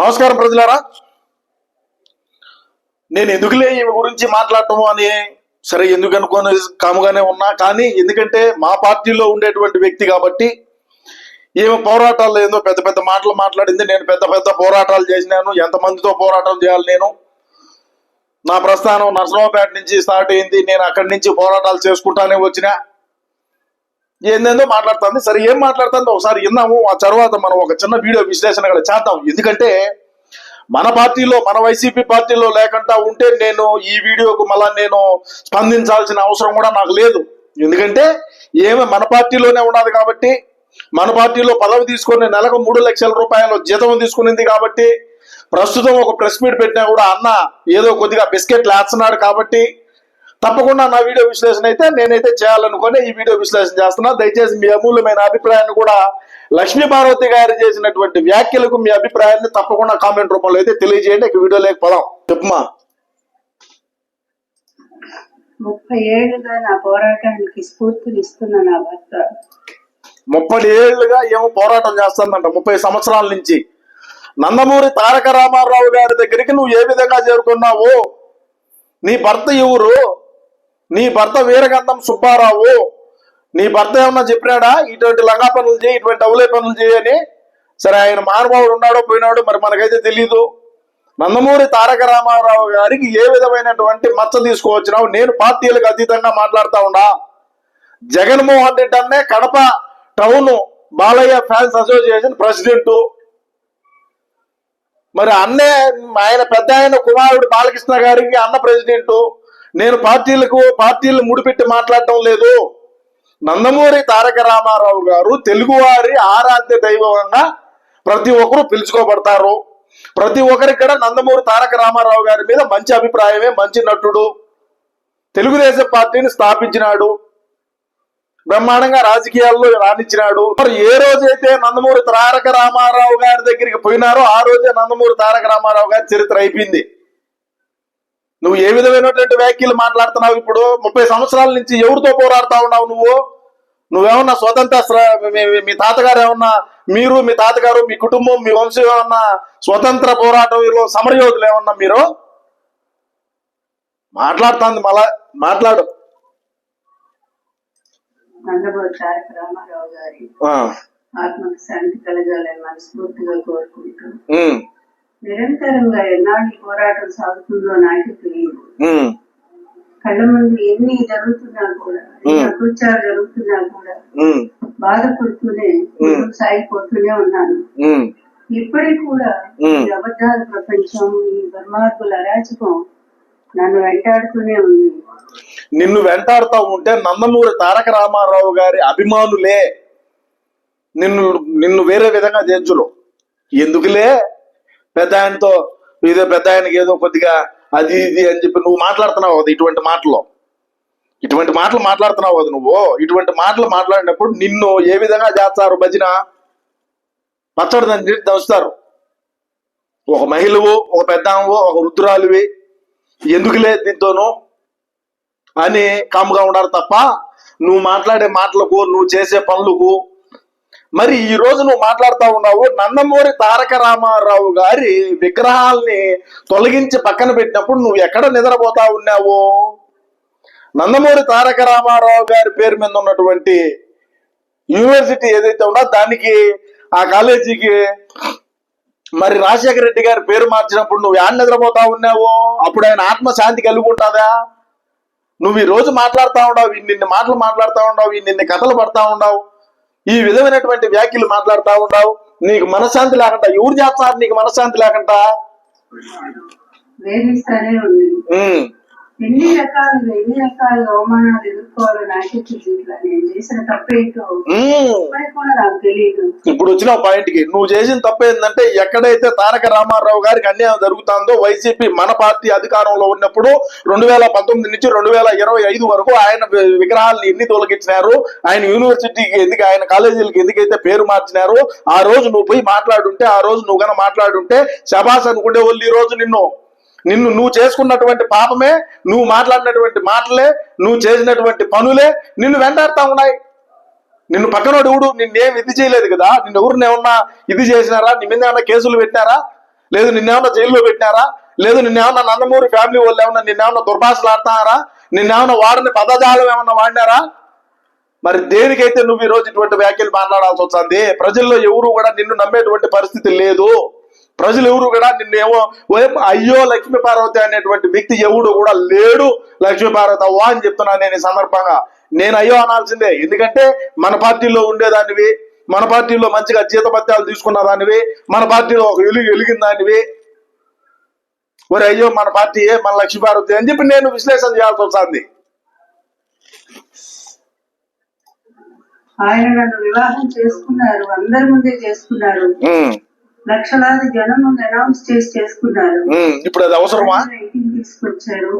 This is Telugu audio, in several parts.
నమస్కారం ప్రజలారా. నేను ఎందుకులే ఈమె గురించి మాట్లాడటము అని సరే ఎందుకు అనుకోని కాముగానే ఉన్నా కానీ ఎందుకంటే మా పార్టీలో ఉండేటువంటి వ్యక్తి కాబట్టి ఈమె పోరాటాలు ఏందో పెద్ద పెద్ద మాటలు మాట్లాడింది నేను పెద్ద పెద్ద పోరాటాలు చేసినాను ఎంతమందితో పోరాటం చేయాలి నేను. నా ప్రస్థానం నర్సరావుపేట నుంచి స్టార్ట్ అయింది నేను అక్కడి నుంచి పోరాటాలు చేసుకుంటానే వచ్చినా. ఏందేందో మాట్లాడుతుంది. సరే ఏం మాట్లాడుతుందో ఒకసారి విన్నాము. ఆ తర్వాత మనం ఒక చిన్న వీడియో విశ్లేషణ కూడా చేద్దాం. ఎందుకంటే మన పార్టీలో మన వైసీపీ పార్టీలో లేకుండా ఉంటే నేను ఈ వీడియోకు మళ్ళా నేను స్పందించాల్సిన అవసరం కూడా నాకు లేదు. ఎందుకంటే ఏమి మన పార్టీలోనే ఉన్నది కాబట్టి మన పార్టీలో పదవి తీసుకుని నెలకు మూడు లక్షల రూపాయలు జీతం తీసుకునింది కాబట్టి ప్రస్తుతం ఒక ప్రెస్ మీట్ పెట్టినా కూడా అన్న ఏదో కొద్దిగా బిస్కెట్లు వేస్తున్నాడు కాబట్టి తప్పకుండా నా వీడియో విశ్లేషణ అయితే నేనైతే చేయాలనుకుని ఈ వీడియో విశ్లేషణ చేస్తున్నా. దయచేసి మీ అమూల్యమైన అభిప్రాయాన్ని కూడా లక్ష్మీ గారు చేసినటువంటి వ్యాఖ్యలకు మీ అభిప్రాయాన్ని తప్పకుండా కామెంట్ రూపంలో అయితే తెలియజేయండి. ఇక వీడియో లేకపోదాం చెప్పుమా ముప్పై ఏళ్ళుగా నా పోరాటానికి స్ఫూర్తినిస్తున్న నా భర్త. ముప్పై ఏళ్ళుగా ఏమో పోరాటం చేస్తుందంట ముప్పై సంవత్సరాల నుంచి. నందమూరి తారక రామారావు గారి దగ్గరికి నువ్వు ఏ విధంగా చేరుకున్నావు? నీ భర్త ఎవరు? నీ భర్త వీరగంధం సుబ్బారావు. నీ భర్త ఏమన్నా చెప్పినాడా? ఇటువంటి లంగా పనులు చేయి ఇటువంటి అవులే పనులు చేయని సరే ఆయన మహానుభావుడు ఉన్నాడో పోయినాడో మరి మనకైతే తెలీదు. నందమూరి తారక రామారావు గారికి ఏ విధమైనటువంటి మచ్చ తీసుకువచ్చినావు? నేను పార్టీలకు అతీతంగా మాట్లాడుతా ఉండా. జగన్మోహన్ రెడ్డి అన్నే Kadapa town Balayya fans association president. మరి అన్నే ఆయన పెద్ద ఆయన కుమారుడు బాలకృష్ణ గారికి అన్న ప్రెసిడెంట్. నేను పార్టీలకు పార్టీలు ముడిపెట్టి మాట్లాడటం లేదు. నందమూరి తారక రామారావు గారు తెలుగువారి ఆరాధ్య దైవంగా ప్రతి ఒక్కరూ పిలుచుకోబడతారు. ప్రతి ఒక్కరికి కూడా నందమూరి తారక రామారావు గారి మీద మంచి అభిప్రాయమే మంచి నటుడు. తెలుగుదేశం పార్టీని స్థాపించినాడు. బ్రహ్మాండంగా రాజకీయాల్లో రాణించినాడు. మరి ఏ రోజైతే నందమూరి తారక రామారావు గారి దగ్గరికి పోయినారో ఆ రోజే నందమూరి తారక రామారావు గారి చరిత్ర అయిపోయింది. నువ్వు ఏ విధమైనటువంటి వ్యాఖ్యలు మాట్లాడుతున్నావు ఇప్పుడు? ముప్పై సంవత్సరాల నుంచి ఎవరితో పోరాడుతా ఉన్నావు నువ్వు? నువ్వేమన్నా స్వతంత్ర మీ- తాతగారు ఏమన్నా మీరు మీ తాతగారు మీ కుటుంబం మీ వంశం ఏమన్నా స్వతంత్ర పోరాటంలో సమరయోధులు ఏమన్నా మీరు? మాట్లాడుతుంది మళ్ళా మాట్లాడు. నందమూరి తారక రామారావు గారి ఆత్మకు శాంతి కలగాలని మనస్ఫూర్తిగా కోరుకుంటూ నిరంతరంగా ఎన్నాళ్ళు పోరాటం సాగుతుందో నాకే తెలియదు. కళ్ళ ముందు ఎన్ని జరుగుతున్నా కూడా అకృత్యాలు జరుగుతున్నా కూడా బాధపడుతూనే సాగిపోతూనే ఉన్నాను. ఇప్పటికి కూడా ఈ అబద్ధాల ప్రపంచం ఈ దుర్మార్గుల అరాచకం నన్ను వెంటాడుతూనే ఉంది. నిన్ను వెంటాడుతూ ఉంటే నందమూరి తారక రామారావు గారి అభిమానులే నిన్ను నిన్ను వేరే విధంగా చేర్చులు. ఎందుకులే? పెద్ద ఆయనతో ఏదో పెద్ద ఆయనకి ఏదో కొద్దిగా అది ఇది అని చెప్పి నువ్వు మాట్లాడుతున్నావు అది ఇటువంటి మాటలు. ఇటువంటి మాటలు మాట్లాడుతున్నావు అది నువ్వు. ఇటువంటి మాటలు మాట్లాడినప్పుడు నిన్ను ఏ విధంగా చేస్తారు భజన? పచ్చడి దాన్ని దంచుతారు. ఒక మహిళవు ఒక పెద్ద ఒక వృద్ధురాలివి ఎందుకులే దీంతోనూ అని కాముగా ఉండాలి తప్ప నువ్వు మాట్లాడే మాటలకు నువ్వు చేసే పనులకు మరి ఈ రోజు నువ్వు మాట్లాడుతూ ఉన్నావు నందమూరి తారక రామారావు గారి విగ్రహాల్ని తొలగించి పక్కన పెట్టినప్పుడు నువ్వు ఎక్కడ నిద్రపోతా ఉన్నావు? నందమూరి తారక రామారావు గారి పేరు మీద ఉన్నటువంటి యూనివర్సిటీ ఏదైతే ఉందో దానికి ఆ కాలేజీకి మరి రాజశేఖర రెడ్డి గారి పేరు మార్చినప్పుడు నువ్వు యాడ్ నిద్రపోతా ఉన్నావు? అప్పుడు ఆయన ఆత్మశాంతి కలిగి ఉంటుందా నువ్వు ఈ రోజు మాట్లాడుతా ఉండవు నిన్ను మాటలు మాట్లాడుతా ఉండవు నిన్ను కథలు పడతా ఉండవు ఈ విధమైనటువంటి వ్యాఖ్యలు మాట్లాడుతా ఉండవు. నీకు మనశ్శాంతి లేకుండా ఎవరు చేస్తారు నీకు మనశ్శాంతి లేకుండా? ఎన్ని రకాలుగా ఎన్ని రకాలుగా అవమానాలు ఎదుర్కోవాలో నాకే నేను చేసిన తప్పేంటో కూడా నాకు తెలియదు. ఇప్పుడు వచ్చిన పాయింట్కి నువ్వు చేసిన తప్పు ఏంటంటే ఎక్కడైతే తారక రామారావు గారికి అన్యాయం జరుగుతుందో వైసీపీ మన పార్టీ అధికారంలో ఉన్నప్పుడు రెండు వేల పంతొమ్మిది నుంచి రెండు వేల ఇరవై ఐదు వరకు ఆయన విగ్రహాలను ఎన్ని తొలగించినారు ఆయన యూనివర్సిటీకి ఎందుకు ఆయన కాలేజీలకు ఎందుకైతే పేరు మార్చినారు ఆ రోజు నువ్వు పోయి మాట్లాడుంటే ఆ రోజు నువ్వు గన మాట్లాడుంటే శబాస్ అనుకునే వాళ్ళు ఈ రోజు నిన్ను నిన్ను నువ్వు చేసుకున్నటువంటి పాపమే నువ్వు మాట్లాడినటువంటి మాటలే నువ్వు చేసినటువంటి పనులే నిన్ను వెంటాడుతా ఉన్నాయి. నిన్ను పక్కనోడు ఎవడు? నిన్నేం ఇది చేయలేదు కదా? నిన్ను ఎవరిని ఏమన్నా ఇది చేసినారా? నీ మీద ఏమన్నా కేసులు పెట్టినారా? లేదు నిన్నేమన్నా జైల్లో పెట్టినారా? లేదు నిన్నేమన్నా నందమూరి ఫ్యామిలీ వాళ్ళు ఏమన్నా నిన్నేమన్నా దుర్భాషలు ఆడుతున్నారా? నిన్నేమన్నా వాడిని పదజాలం ఏమన్నా వాడినారా? మరి దేనికైతే నువ్వు ఈ రోజు ఇటువంటి వ్యాఖ్యలు మాట్లాడాల్సి వస్తుంది? ప్రజల్లో ఎవరు కూడా నిన్ను నమ్మేటువంటి పరిస్థితి లేదు. ప్రజలు ఎవరు కూడా నిన్ను ఏమో ఓ- అయ్యో లక్ష్మీ పార్వతి అనేటువంటి వ్యక్తి ఎవడు కూడా లేడు లక్ష్మీ పార్వతి అవ్వా అని చెప్తున్నాను నేను ఈ సందర్భంగా. నేను అయ్యో అనాల్సిందే. ఎందుకంటే మన పార్టీలో ఉండేదానివి మన పార్టీలో మంచిగా జీతపత్యాలు తీసుకున్న దానివి మన పార్టీలో ఒక వెలుగు వెలిగిన దానివి. ఒరే అయ్యో మన పార్టీ మన లక్ష్మీ పార్వతి అని చెప్పి నేను విశ్లేషణ చేయాల్సి వస్తుంది. ఆయన నన్ను వివాహం చేసుకున్నారు అందరి ముందే చేసుకున్నారు. లక్షలాది జనం అనౌన్స్ చేసి చేసుకున్నారు. ఇప్పుడు అది అవసరమా? ఇంటికి తీసుకొచ్చారు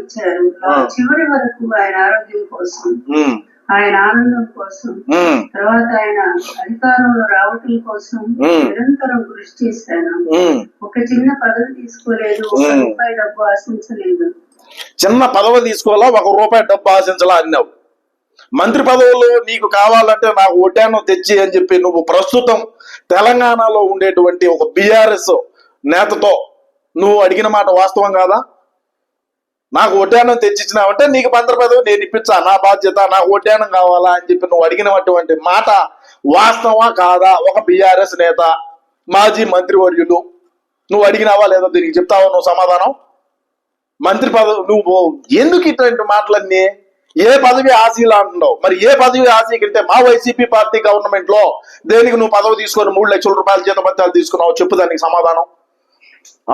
ఇచ్చారు. చివరి వరకు ఆయన ఆరోగ్యం కోసం ఆయన ఆనందం కోసం తర్వాత ఆయన అధికారంలో రావటం కోసం. నిరంతరం కృషి చేశాను. ఒక చిన్న పదవి తీసుకోలేదు ఒక. రూపాయి డబ్బు ఆశించలేదు. చిన్న పదవి తీసుకోవాలా ఒక రూపాయి డబ్బు ఆశించాలా అన్నావు? మంత్రి పదవులు నీకు కావాలంటే నాకు ఒడ్డాను తెచ్చి అని చెప్పి నువ్వు ప్రస్తుతం తెలంగాణలో ఉండేటువంటి ఒక బీఆర్ఎస్ నేతతో నువ్వు అడిగిన మాట వాస్తవం కాదా? నాకు ఒడ్డానం తెచ్చిచ్చినావంటే నీకు మంత్రి పదవి నేను ఇప్పించా. నా బాధ్యత నాకు ఒడ్డానం కావాలా అని చెప్పి నువ్వు అడిగినటువంటి మాట వాస్తవా కాదా? ఒక బీఆర్ఎస్ నేత మాజీ మంత్రివర్యులు నువ్వు అడిగినావా లేదా దీనికి చెప్తావా నువ్వు సమాధానం? మంత్రి పదవి నువ్వు ఎందుకు ఇట్లాంటి మాటలన్నీ ఏ పదవి ఆశీలా అంటున్నావు? మరి ఏ పదవి ఆశీ మా వైసీపీ పార్టీ గవర్నమెంట్లో దేనికి నువ్వు పదవి తీసుకొని మూడు లక్షల రూపాయల జీతపత్యాలు తీసుకున్నావు చెప్పు దానికి సమాధానం.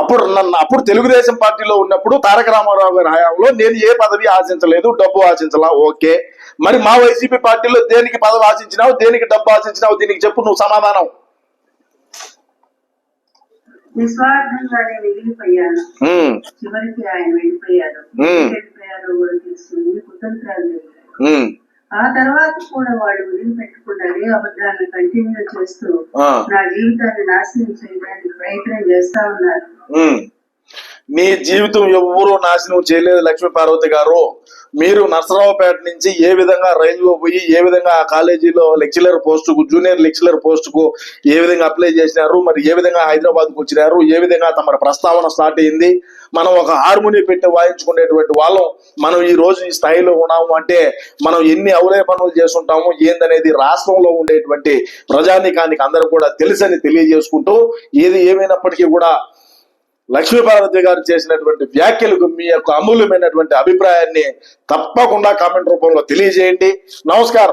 అప్పుడు నన్ను అప్పుడు తెలుగుదేశం పార్టీలో ఉన్నప్పుడు తారక రామారావు గారి హయాంలో నేను ఏ పదవి ఆశించలేదు డబ్బు ఆశించలా ఓకే. మరి మా వైసీపీ పార్టీలో దేనికి పదవి ఆశించినావు దేనికి డబ్బు ఆశించినావు దీనికి చెప్పు నువ్వు సమాధానం. నిస్వార్థంగానే మిగిలిపోయాను చివరికి ఆయన వెళ్ళిపోయారు. వెళ్ళిపోయారు కూడా తెలుసు ఎన్ని కుతంత్రాలు జరిగాయి. ఉమ్, ఆ తర్వాత కూడా వాళ్ళు వదిలిపెట్టకుండా అదే అబద్ధాలను కంటిన్యూ చేస్తూ. నా జీవితాన్ని నాశనం చేయడానికి ప్రయత్నం చేస్తా ఉన్నారు. మీ జీవితం ఎవ్వరూ నాశనం చేయలేదు లక్ష్మీ పార్వతి గారు. మీరు నర్సరావుపేట నుంచి ఏ విధంగా రైల్వే పోయి ఏ విధంగా ఆ కాలేజీలో లెక్చరర్ పోస్టుకు జూనియర్ లెక్చరర్ పోస్టుకు ఏ విధంగా అప్లై చేసినారు మరి ఏ విధంగా హైదరాబాద్కు వచ్చినారు ఏ విధంగా తమ ప్రస్తావన స్టార్ట్ అయింది? మనం ఒక హార్మోని పెట్టి వాయించుకునేటువంటి వాళ్ళం. మనం ఈ రోజు ఈ స్థాయిలో ఉన్నాము అంటే మనం ఎన్ని అవలే పనులు చేస్తుంటాము ఏందనేది రాష్ట్రంలో ఉండేటువంటి ప్రజానికానికి అందరూ కూడా తెలుసని తెలియజేసుకుంటూ ఏది ఏమైనప్పటికీ కూడా లక్ష్మీపార్వతి గారు చేసినటువంటి వ్యాఖ్యలకు మీ యొక్క అమూల్యమైనటువంటి అభిప్రాయాన్ని తప్పకుండా కామెంట్ రూపంలో తెలియజేయండి. నమస్కారం.